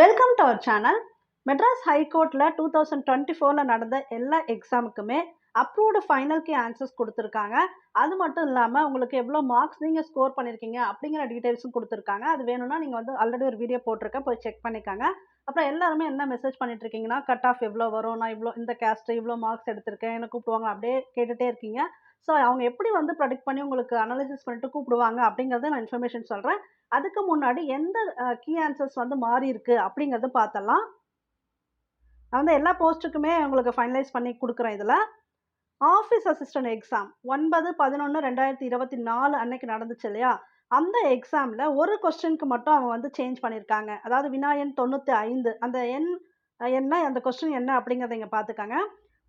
Welcome to our channel Madras ஹைகோர்ட்டில் two thousand twenty ஃபோரில் நடந்த எல்லா எக்ஸாமுக்குமே அப்ரூவ்டு ஃபைனல்க்கு ஆன்சர்ஸ் கொடுத்துருக்காங்க. அது மட்டும் இல்லாமல் உங்களுக்கு எவ்வளோ மார்க்ஸ் நீங்கள் ஸ்கோர் பண்ணியிருக்கீங்க அப்படிங்கிற டீட்டெயில்ஸும் கொடுத்துருக்காங்க. அது வேணும்னா நீங்கள் வந்து ஆல்ரெடி ஒரு வீடியோ போட்டிருக்கேன் போய் செக் பண்ணிக்காங்க. அப்புறம் எல்லாருமே என்ன மெசேஜ் பண்ணிட்டு இருக்கீங்கன்னா கட் ஆஃப் எவ்வளோ வரும்? நான் இவ்வளோ இந்த கேஸ்ட்டு இவ்வளோ மார்க்ஸ் எடுத்திருக்கேன். என்ன கூப்பிடுவாங்க அப்படியே கேட்டுகிட்டே இருக்கீங்க. ஸோ அவங்க எப்படி வந்து ப்ரொடக்ட் பண்ணி உங்களுக்கு அனாலிசிஸ் பண்ணிட்டு கூப்பிடுவாங்க அப்படிங்கிறத நான் இன்ஃபர்மேஷன் சொல்கிறேன் அதுக்கு முன்னாடி எந்த கீ ஆன்சர்ஸ் வந்து மாறி இருக்கு அப்படிங்கிறத பார்த்தலாம் நான் வந்து எல்லா போஸ்ட்டுக்குமே உங்களுக்கு ஃபைனலைஸ் பண்ணி கொடுக்குறேன் இதில். ஆஃபீஸ் அசிஸ்டன்ட் எக்ஸாம் ஒன்பது பதினொன்று ரெண்டாயிரத்தி இருபத்தி நாலு அன்னைக்கு நடந்துச்சு இல்லையா? அந்த எக்ஸாமில் ஒரு கொஸ்டினுக்கு மட்டும் அவங்க வந்து சேஞ்ச் பண்ணியிருக்காங்க அதாவது வினாயன் தொண்ணூற்றி ஐந்து. அந்த எண் என்ன அந்த கொஸ்டின் என்ன அப்படிங்கிறத இங்கே பார்த்துக்காங்க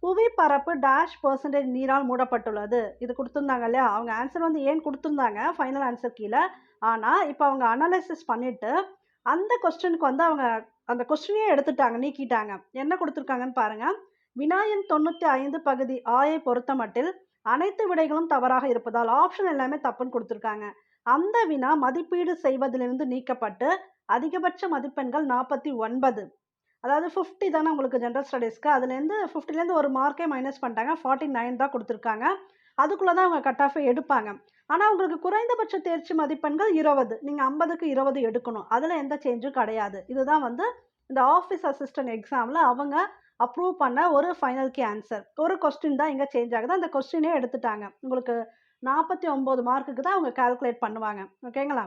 புவி பரப்பு டேஷ் பர்சன்டேஜ் நீரால் மூடப்பட்டுள்ளது. இது கொடுத்துருந்தாங்க இல்லையா? அவங்க ஆன்சர் வந்து ஏன் கொடுத்துருந்தாங்க? ஃபைனல் ஆன்சர் கீழே. ஆனால் இப்போ அவங்க அனாலிசிஸ் பண்ணிவிட்டு அந்த கொஸ்டினுக்கு வந்து அவங்க அந்த கொஸ்டினையே எடுத்துட்டாங்க நீக்கிட்டாங்க. என்ன கொடுத்துருக்காங்கன்னு பாருங்கள் விநாயகன் தொண்ணூற்றி ஐந்து பகுதி ஆயை பொறுத்த மட்டில் அனைத்து விடைகளும் தவறாக இருப்பதால் ஆப்ஷன் எல்லாமே தப்புன்னு கொடுத்துருக்காங்க. அந்த வினா மதிப்பீடு செய்வதிலிருந்து நீக்கப்பட்டு அதிகபட்ச மதிப்பெண்கள் நாற்பத்தி ஒன்பது. அதாவது ஃபிஃப்டி தானே உங்களுக்கு ஜென்ரல் ஸ்டடீஸ்க்கு அதுலேருந்து ஃபிஃப்டிலேருந்து ஒரு மார்க்கே மைனஸ் பண்ணிட்டாங்க. ஃபார்ட்டி நைன் தான் கொடுத்துருக்காங்க. அதுக்குள்ளே தான் அவங்க கட் ஆஃப் எடுப்பாங்க. ஆனால் உங்களுக்கு குறைந்தபட்ச தேர்ச்சி மதிப்பெண்கள் இருபது. நீங்கள் ஐம்பதுக்கு இருபது எடுக்கணும். அதில் எந்த சேஞ்சும் கிடையாது. இதுதான் வந்து இந்த ஆஃபீஸ் அசிஸ்டன்ட் எக்ஸாமில் அவங்க அப்ரூவ் பண்ண ஒரு ஃபைனல் கே ஆன்சர் ஒரு கொஸ்டின் தான் இங்கே சேஞ்ச் ஆகுது. அந்த கொஸ்டினே எடுத்துட்டாங்க. உங்களுக்கு நாற்பத்தி ஒம்பது மார்க்குக்கு தான் அவங்க கால்குலேட் பண்ணுவாங்க. ஓகேங்களா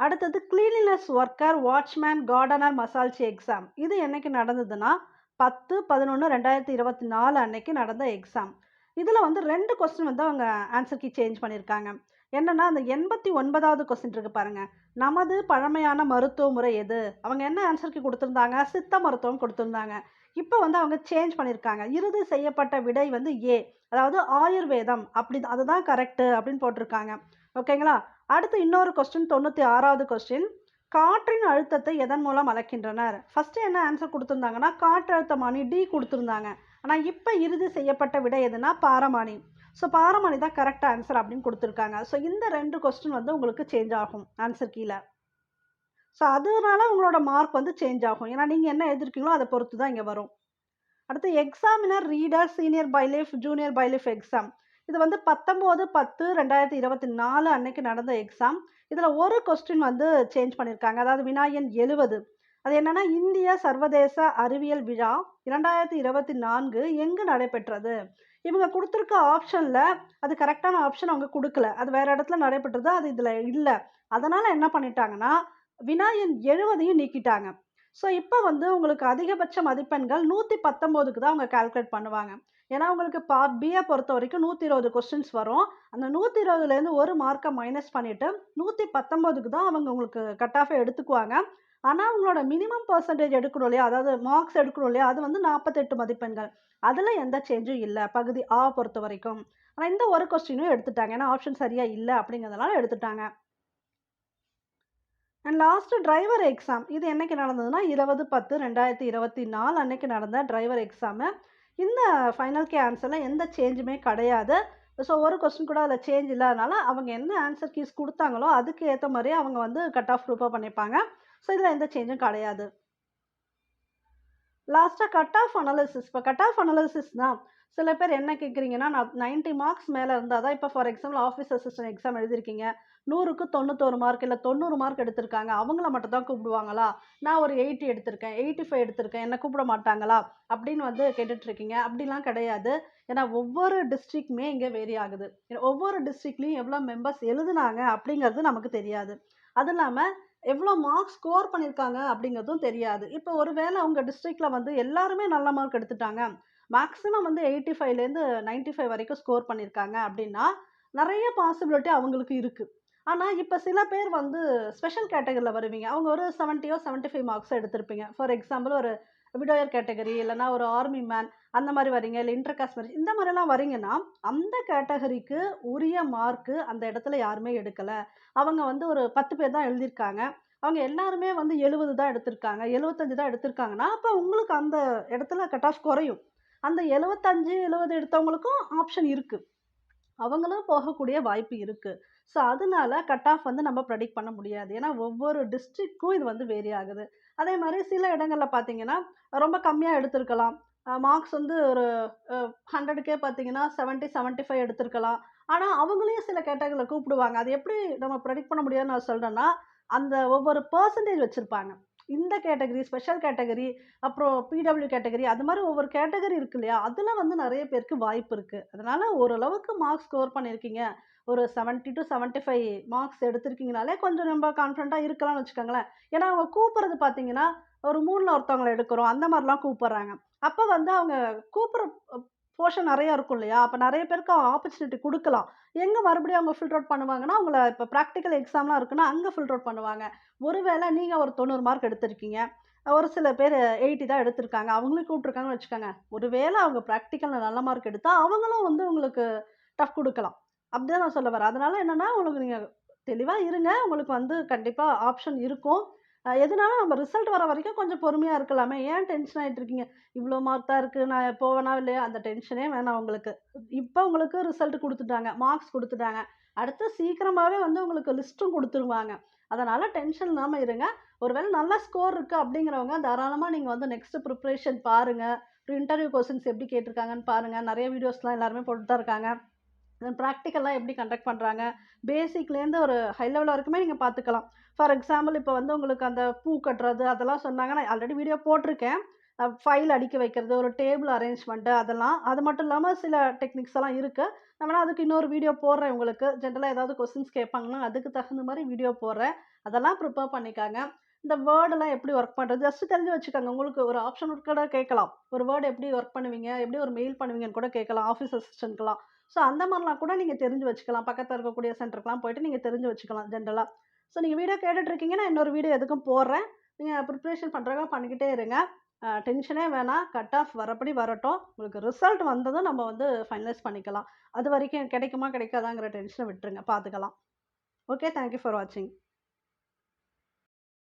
அடுத்தது கிளீனினஸ் ஒர்க்கர் வாட்ச்மேன் கார்டனர் மசால்ச்சி எக்ஸாம் இது என்றைக்கு நடந்ததுன்னா பத்து பதினொன்று ரெண்டாயிரத்தி இருபத்தி நாலு அன்னைக்கு நடந்த எக்ஸாம் இதில் வந்து ரெண்டு கொஸ்டின் வந்து அவங்க ஆன்சர் கீ சேஞ்ச் பண்ணியிருக்காங்க என்னென்னா அந்த எண்பத்தி ஒன்பதாவது கொஸ்டின் இருக்குது பாருங்கள் நமது பழமையான மருத்துவ முறை எது? அவங்க என்ன ஆன்சருக்கு கொடுத்துருந்தாங்க? சித்த மருத்துவம் கொடுத்துருந்தாங்க. இப்போ வந்து அவங்க சேஞ்ச் பண்ணியிருக்காங்க இறுதி செய்யப்பட்ட விடை வந்து ஏ அதாவது ஆயுர்வேதம். அப்படி அதுதான் கரெக்டு அப்படின்னு போட்டிருக்காங்க. ஓகேங்களா அடுத்து இன்னொரு கொஸ்டின் தொண்ணூற்றி ஆறாவது கொஸ்டின் காற்றின் அழுத்தத்தை எதன் மூலம் அளக்கின்றனர்? ஃபஸ்ட்டு என்ன ஆன்சர் கொடுத்துருந்தாங்கன்னா காற்றழுத்தமானி டி கொடுத்துருந்தாங்க. ஆனால் இப்போ இறுதி செய்யப்பட்ட விடை எதுனா பாரமானி ஸோ பாரமானி தான் கரெக்ட் ஆன்சர் அப்படின்னு கொடுத்துருக்காங்க. ஸோ இந்த ரெண்டு கொஸ்டின் வந்து உங்களுக்கு சேஞ்ச் ஆகும். ஆன்சர் கீழே. ஸோ அதனால உங்களோட மார்க் வந்து சேஞ்ச் ஆகும். ஏன்னா நீங்கள் என்ன எழுதிருக்கீங்களோ அதை பொறுத்து தான் இங்கே வரும். அடுத்து examiner reader senior bailiff junior bailiff exam இது வந்து பத்தொம்போது பத்து ரெண்டாயிரத்தி இருபத்தி நாலு அன்னைக்கு நடந்த எக்ஸாம் இதில் ஒரு கொஸ்டின் வந்து சேஞ்ச் பண்ணியிருக்காங்க அதாவது வினாயன் எழுவது. அது என்னென்னா இந்திய சர்வதேச அறிவியல் விழா இரண்டாயிரத்தி இருபத்தி நான்கு எங்கு நடைபெற்றது? இவங்க கொடுத்துருக்க ஆப்ஷனில் அது கரெக்டான ஆப்ஷன் அவங்க கொடுக்கல. அது வேறு இடத்துல நடைபெற்றது அது இதில் இல்லை. அதனால் என்ன பண்ணிட்டாங்கன்னா வினாயன் எழுவதையும் நீக்கிட்டாங்க. ஸோ இப்போ வந்து உங்களுக்கு அதிகபட்ச மதிப்பெண்கள் நூற்றி பத்தொம்போதுக்கு தான் அவங்க கால்குலேட் பண்ணுவாங்க. ஏன்னா உங்களுக்கு பார்ட் பியை பொறுத்த வரைக்கும் நூற்றி இருபது கொஸ்டின்ஸ் வரும். அந்த நூற்றி இருபதுலேருந்து ஒரு மார்க்கை மைனஸ் பண்ணிவிட்டு நூற்றி பத்தொம்போதுக்கு தான் அவங்க உங்களுக்கு கட் ஆஃபை எடுத்துக்குவாங்க. ஆனால் அவங்களோட மினிமம் பர்சன்டேஜ் எடுக்கணும் இல்லையா? அதாவது மார்க்ஸ் எடுக்கணும் இல்லையா? அது வந்து நாற்பத்தெட்டு மதிப்பெண்கள். அதில் எந்த சேஞ்சும் இல்லை. பகுதி ஆ பொறுத்த வரைக்கும். ஆனால் இந்த ஒரு கொஸ்டினும் எடுத்துட்டாங்க. ஏன்னா ஆப்ஷன் சரியாக இல்லை அப்படிங்கிறதுனால எடுத்துட்டாங்க. அண்ட் லாஸ்ட்டு டிரைவர் எக்ஸாம் இது என்னைக்கு நடந்ததுன்னா இருபது பத்து ரெண்டாயிரத்தி இருபத்தி நாலு அன்னைக்கு நடந்த டிரைவர் எக்ஸாமு இந்த ஃபைனல் கே ஆன்சரில் எந்த சேஞ்சுமே கிடையாது. ஸோ ஒரு கொஸ்டின் கூட அதில் சேஞ்ச் இல்லாதனால அவங்க என்ன ஆன்சர் கீஸ் கொடுத்தாங்களோ அதுக்கு ஏற்ற மாதிரி அவங்க வந்து கட் ஆஃப் ப்ரூஃபாக பண்ணிப்பாங்க. ஸோ இதில் எந்த சேஞ்சும் கிடையாது. லாஸ்ட்டாக கட் ஆஃப் அனாலிசிஸ் இப்போ கட் ஆஃப் அனாலிசிஸ் தான் சில பேர் என்ன கேட்குறீங்கன்னா நான் நைன்ட்டி மார்க்ஸ் மேலே இருந்தால் தான் இப்போ for example office assistant exam எழுதிருக்கீங்க. நூறுக்கு தொண்ணூத்தோரு மார்க் இல்லை தொண்ணூறு மார்க் எடுத்திருக்காங்க. அவங்கள மட்டும் தான் கூப்பிடுவாங்களா? நான் ஒரு எயிட்டி எடுத்திருக்கேன் எயிட்டி ஃபைவ் எடுத்திருக்கேன் என்ன கூப்பிட மாட்டாங்களா? அப்படின்னு வந்து கேட்டுட்ருக்கீங்க அப்படிலாம் கிடையாது. ஏன்னா ஒவ்வொரு டிஸ்ட்ரிக்ட்மே இங்கே வேரி ஆகுது. ஒவ்வொரு டிஸ்ட்ரிக்ட்லேயும் எவ்வளோ மெம்பர்ஸ் எழுதுனாங்க அப்படிங்கிறது நமக்கு தெரியாது. அது இல்லாமல் எவ்வளோ மார்க் ஸ்கோர் பண்ணியிருக்காங்க அப்படிங்கிறதும் தெரியாது. இப்போ ஒரு வேளை அவங்க டிஸ்ட்ரிக்டில் வந்து எல்லாருமே நல்ல மார்க் எடுத்துட்டாங்க. மேக்ஸிமம் வந்து எயிட்டி ஃபைவ்லேருந்து நைன்ட்டி ஃபைவ் வரைக்கும் ஸ்கோர் பண்ணியிருக்காங்க அப்படின்னா நிறைய பாசிபிலிட்டி அவங்களுக்கு இருக்குது ஆனால் இப்போ சில பேர் வந்து ஸ்பெஷல் கேட்டகரியில் வருவீங்க. அவங்க ஒரு செவன்ட்டியோ செவன்ட்டி ஃபைவ் மார்க்ஸோ எடுத்திருப்பீங்க. ஃபார் எக்ஸாம்பிள் ஒரு விடோயர் கேட்டகரி இல்லைனா ஒரு ஆர்மி மேன் அந்த மாதிரி வரீங்க இல்லை இன்டர் காஸ்ட் மேரேஜ் இந்த மாதிரிலாம் வரீங்கன்னா அந்த கேட்டகரிக்கு உரிய மார்க்கு அந்த இடத்துல யாருமே எடுக்கலை. அவங்க வந்து ஒரு பத்து பேர் தான் எழுதியிருக்காங்க. அவங்க எல்லாருமே வந்து எழுபது தான் எடுத்திருக்காங்க. எழுபத்தஞ்சு தான் எடுத்திருக்காங்கன்னா அப்போ உங்களுக்கு அந்த இடத்துல கட் ஆஃப் குறையும். அந்த எழுபத்தஞ்சு எழுபது எடுத்தவங்களுக்கும் ஆப்ஷன் இருக்குது அவங்களும் போகக்கூடிய வாய்ப்பு இருக்குது ஸோ அதனால கட் ஆஃப் வந்து நம்ம ப்ரெடிக்ட் பண்ண முடியாது. ஏன்னா ஒவ்வொரு டிஸ்ட்ரிக்ட்க்கும் இது வந்து வேரி ஆகுது. அதே மாதிரி சில இடங்களில் பார்த்தீங்கன்னா ரொம்ப கம்மியாக எடுத்திருக்கலாம். மார்க்ஸ் வந்து ஒரு ஹண்ட்ரடுக்கே பார்த்தீங்கன்னா செவன்ட்டி செவன்ட்டி ஃபைவ் எடுத்திருக்கலாம். ஆனால் அவங்களையும் சில கேட்டகரியில் கூப்பிடுவாங்க. அது எப்படி நம்ம ப்ரெடிக்ட் பண்ண முடியாதுன்னு நான் சொல்கிறேன்னா அந்த ஒவ்வொரு பர்சன்டேஜ் வச்சுருப்பாங்க. இந்த கேட்டகரி ஸ்பெஷல் கேட்டகரி அப்புறம் பிடபிள்யூ கேட்டகரி அது மாதிரி ஒவ்வொரு கேட்டகரி இருக்கு இல்லையா? அதில் வந்து நிறைய பேருக்கு வாய்ப்பு இருக்குது அதனால் ஓரளவுக்கு மார்க்ஸ் ஸ்கோர் பண்ணியிருக்கீங்க. ஒரு seventy to seventy five marks எடுத்திருக்கீங்கனாலே கொஞ்சம் நம்ம கான்ஃபிடண்ட்டாக இருக்கலாம்னு வச்சுக்கோங்களேன். ஏன்னா அவங்க கூப்பிட்றது பார்த்தீங்கன்னா ஒரு மூணில் ஒருத்தவங்களை எடுக்கிறோம். அந்த மாதிரிலாம் கூப்பிட்றாங்க. அப்போ வந்து அவங்க கூப்பிட்ற போர்ஷன் நிறையா இருக்கும் இல்லையா? அப்போ நிறைய பேருக்கு ஆப்பர்ச்சுனிட்டி கொடுக்கலாம். எங்கே மறுபடியும் அவங்க ஃபில்டர் அவுட் பண்ணுவாங்கன்னா அவங்கள இப்போ ப்ராக்டிக்கல் எக்ஸாம்லாம் இருக்குன்னா அங்கே ஃபில்டர் அவுட் பண்ணுவாங்க. ஒருவேளை நீங்கள் ஒரு தொண்ணூறு மார்க் எடுத்திருக்கீங்க. ஒரு சில பேர் எயிட்டி தான் எடுத்திருக்காங்க. அவங்களும் கூப்பிட்ருக்காங்கன்னு வச்சுக்கோங்க. ஒருவேளை அவங்க ப்ராக்டிக்கலில் நல்ல மார்க் எடுத்தால் அவங்களும் வந்து உங்களுக்கு டஃப் கொடுக்கலாம். அப்படி தான் நான் சொல்ல வரேன். அதனால் என்னென்னா உங்களுக்கு நீங்கள் தெளிவாக இருங்க. உங்களுக்கு வந்து கண்டிப்பாக ஆப்ஷன் இருக்கும். எதுனாலும் நம்ம ரிசல்ட் வர வரைக்கும் கொஞ்சம் பொறுமையாக இருக்கலாமே. ஏன் டென்ஷன் ஆகிட்டு இருக்கீங்க இவ்வளோ மார்க் தான் இருக்குது நான் போவேனா இல்லையா? அந்த டென்ஷனே வேணாம் உங்களுக்கு. இப்போ உங்களுக்கு ரிசல்ட் கொடுத்துட்டாங்க. மார்க்ஸ் கொடுத்துட்டாங்க. அடுத்து சீக்கிரமாகவே வந்து உங்களுக்கு லிஸ்ட்டும் கொடுத்துருவாங்க. அதனால் டென்ஷன் இல்லாமல் இருங்க. ஒருவேளை நல்ல ஸ்கோர் இருக்குது அப்படிங்கிறவங்க தாராளமாக நீங்கள் வந்து நெக்ஸ்ட்டு ப்ரிப்ரேஷன் பாருங்கள் இன்டர்வியூ கொஸ்டின்ஸ் எப்படி கேட்டிருக்காங்கன்னு பாருங்கள் நிறைய வீடியோஸ்லாம் எல்லாருமே போட்டு தான் இருக்காங்க. ப்ராக்டிக்கலாக எப்படி கண்டக்ட் பண்ணுறாங்க பேசிக்லேருந்து ஒரு ஹை லெவல் வரைக்குமே நீங்கள் பார்த்துக்கலாம் ஃபார் எக்ஸாம்பிள் இப்போ வந்து உங்களுக்கு அந்த பூ கட்டுறது அதெல்லாம் சொன்னாங்க. நான் ஆல்ரெடி வீடியோ போட்டிருக்கேன். ஃபைல் அடிக்க வைக்கிறது ஒரு டேபிள் அரேஞ்ச்மெண்ட்டு அதெல்லாம். அது மட்டும் இல்லாமல் சில டெக்னிக்ஸ் எல்லாம் இருக்குது நான் வேணால் அதுக்கு இன்னொரு வீடியோ போடுறேன் உங்களுக்கு. ஜென்ரலாக ஏதாவது கொஸ்டின்ஸ் கேட்பாங்கன்னா அதுக்கு தகுந்த மாதிரி வீடியோ போடுறேன். அதெல்லாம் ப்ரிப்பேர் பண்ணிக்காங்க. இந்த வேர்டெல்லாம் எப்படி ஒர்க் பண்ணுறது ஜஸ்ட் தெரிஞ்சு வச்சுக்கோங்க. உங்களுக்கு ஒரு ஆப்ஷன் கூட கேட்கலாம். ஒரு வேர்டு எப்படி ஒர்க் பண்ணுவீங்க? எப்படி ஒரு மெயில் பண்ணுவீங்கன்னு கூட கேட்கலாம். ஆஃபீஸ் அசிஸ்டன்ட்லாம் ஸோ அந்த மாதிரிலாம் கூட நீங்கள் தெரிஞ்சு வச்சுக்கலாம். பக்கத்தில் இருக்கக்கூடிய சென்டருக்குலாம் போயிட்டு நீங்கள் தெரிஞ்சு வச்சுக்கலாம் ஜென்ரலாக ஸோ நீங்கள் வீடியோ கேட்டுட்ருக்கீங்கன்னா இன்னொரு வீடியோ எதுக்கும் போடுறேன் நீங்கள் ப்ரிப்ரேஷன் பண்ணுறதா பண்ணிக்கிட்டே இருங்க. டென்ஷனே வேணாம். கட் ஆஃப் வரப்படி வரட்டும். உங்களுக்கு ரிசல்ட் வந்ததும் நம்ம வந்து ஃபைனலைஸ் பண்ணிக்கலாம். அது வரைக்கும் கிடைக்குமா கிடைக்காதாங்கிற டென்ஷனை விட்டுருங்க. பார்த்துக்கலாம். ஓகே தேங்க்யூ ஃபார் வாட்சிங்